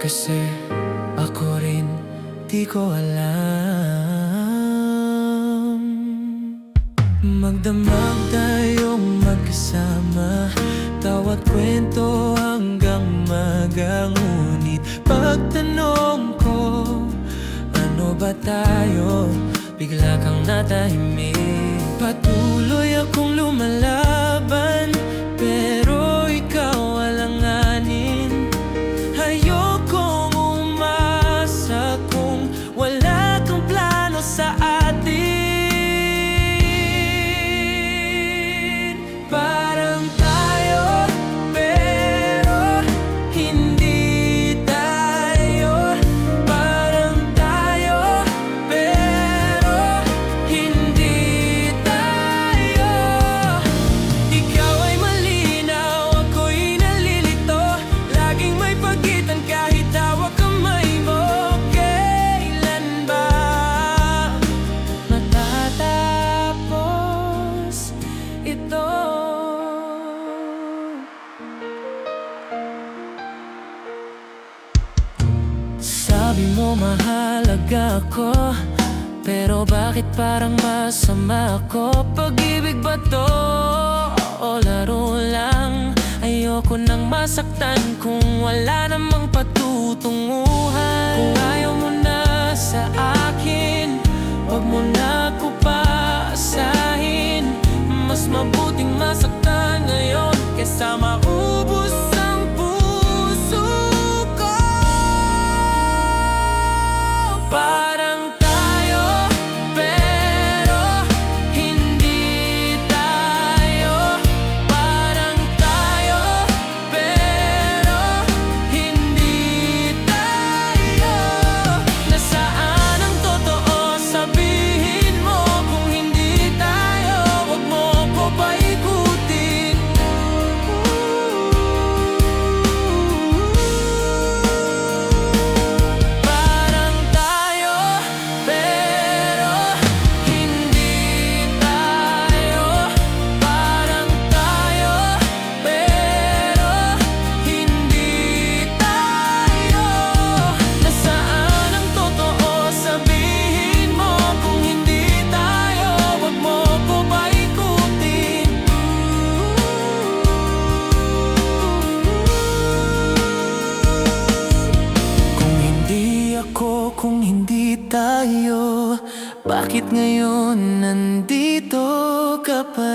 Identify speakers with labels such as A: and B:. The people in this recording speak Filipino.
A: Kasi ako rin di ko alam. Magdamag tayong magkasama Tawat kwento hanggang maga Ngunit pagtanong ko Ano ba tayo? Bigla kang natahimik ito? Sabi mo mahalaga ako Pero bakit parang masama ako? Pag-ibig ba to? O laro lang? Ayoko nang masaktan kung wala namang patutunguhan Kung ayaw mo na sa akin mabuting masaktan ngayon. Kesa maubos ako, kung hindi tayo Bakit ngayon nandito ka pa